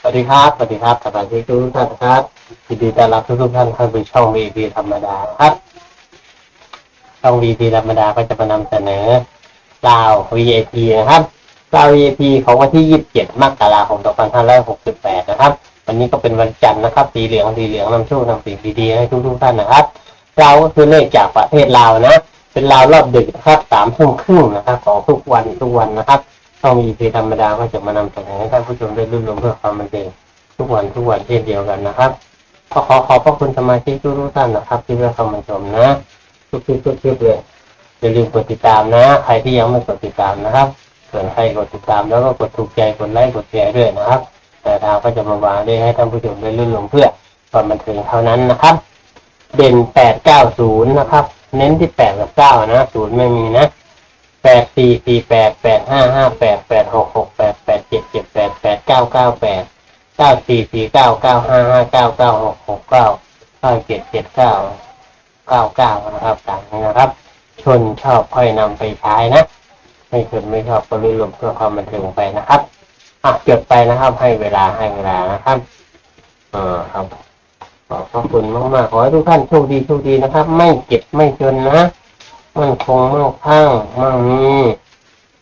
สวัสดีครับ สวัสดีครับสวัสดีทุกท่านครับยินดีต้อนรับทุกๆท่านเข้าสู่ช่อง VP ธรรมดาครับ ช่อง VP ธรรมดาก็จะมานำเสนอราว VIP นะครับราว VIP ของวันที่ 27 มกราคม 2568 นะครับ วันนี้ก็เป็นวันจันทร์นะครับ สีเหลือง สีเหลืองนำโชคนำสิ่งดีๆให้ทุกๆท่านนะครับเราก็คือเลขจากประเทศลาวนะ เป็นลาวรอบดึกนะครับสามทุ่มครึ่งนะครับ ของทุกวันทุกวันนะครับ ช่อง VP ธรรมดาก็จะมานำเสนอให้ท่านผู้ชมได้รื่นรมเพื่อความบันเทิงทุกวันทุกวันเช่นเดียวกันนะครับขอขอขอบพระคุณสมาชิกทุกท่านนะครับ ที่ได้เข้ามาชมนะทุกคลิปทุกคลิปเลยอย่าลืมกดติดตามนะ ใครที่ยังไม่กดติดตามนะครับส่วนใครกดติดตามแล้วก็กดถูกใจกดไลค์กดแชร์ด้วยนะครับ แต่ทางก็จะมาวางได้ให้ท่านผู้ชมได้รื่นรมเพื่อความบันเทิงเท่านั้นนะครับ เด่นแปดเก้าศูนย์นะครับ เน้นที่แปดกับเก้านะศูนย์ไม่มีนะ แปดสี่สี่แปดแปดห้าห้าแปดแปดหกหกแปดแปดเจ็ดเจ็ดแปดแปดเก้าเก้าแปดเก้าสี่สี่เก้าเก้าห้าห้าเก้าเก้าหกหกเก้าเก้าเจ็ดเจ็ดเก้าเก้าเก้านะครับต่ามนี้นะครับ ชนชอบค่อยนำไปใช้นะ ไม่ชนไม่ชอบก็ลุยลมเพื่อความบันเทิงไปนะครับอะจดไปนะครับให้เวลาให้เวลานะครับเออครับขอบพระคุณมากๆขอให้ทุกท่านโชคดีโชคดีนะครับ ไม่เจ็บไม่จนนะ มั่นคงมั่งคั่งมั่งมี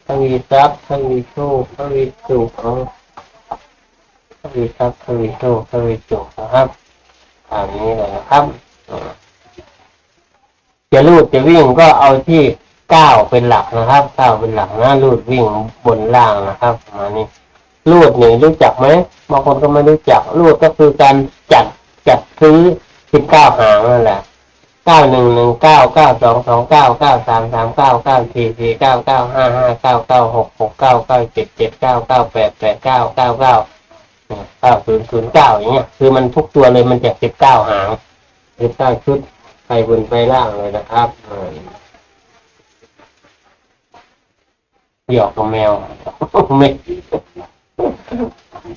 ทวีทรัพย์ทวีโชคทวีสุขเอาทวีทรัพย์ทวีโชคทวีสุขนะครับตามนี้เลยนะครับจะลูดจะวิ่งก็เอาที่เก้าเป็นหลักนะครับเก้าเป็นหลักนะลูดวิ่งบนล่างนะครับประมาณนี้ลูดนี่รู้จักไหมบางคนก็ไม่รู้จักลูดก็คือการจัดจัดซื้อสิบเก้าหางนั่นแหละ ก้าหนึ่งหนึ่งเก้าเก้าสองสองเก้าเก้าสามสามเก้าเก้าสี่สี่เก้าเก้าห้าห้าเก้าเก้าหกหกเก้าเก้าเจ็ดเจ็ดเก้าเก้าแปดแปดเก้าเก้าเก้าเก้าศูนย์ศูนย์เก้าอย่างเงี้ยคือมันทุกตัวเลยมันจะสิบเก้าหางสิบเก้าชุดไปบนไปล่างเลยนะครับอืมหยอกกับแมวไม่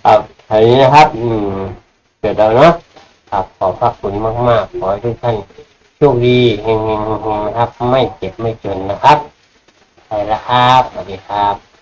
ครับอันนี้นะครับ อืมเกิดแล้วเนาะครับขอบพระคุณมาก ๆ ขอให้ทุกท่าน โชคดีเฮงๆๆๆนะครับ ไม่เจ็บไม่จนนะครับไปแล้วครับ สวัสดีครับ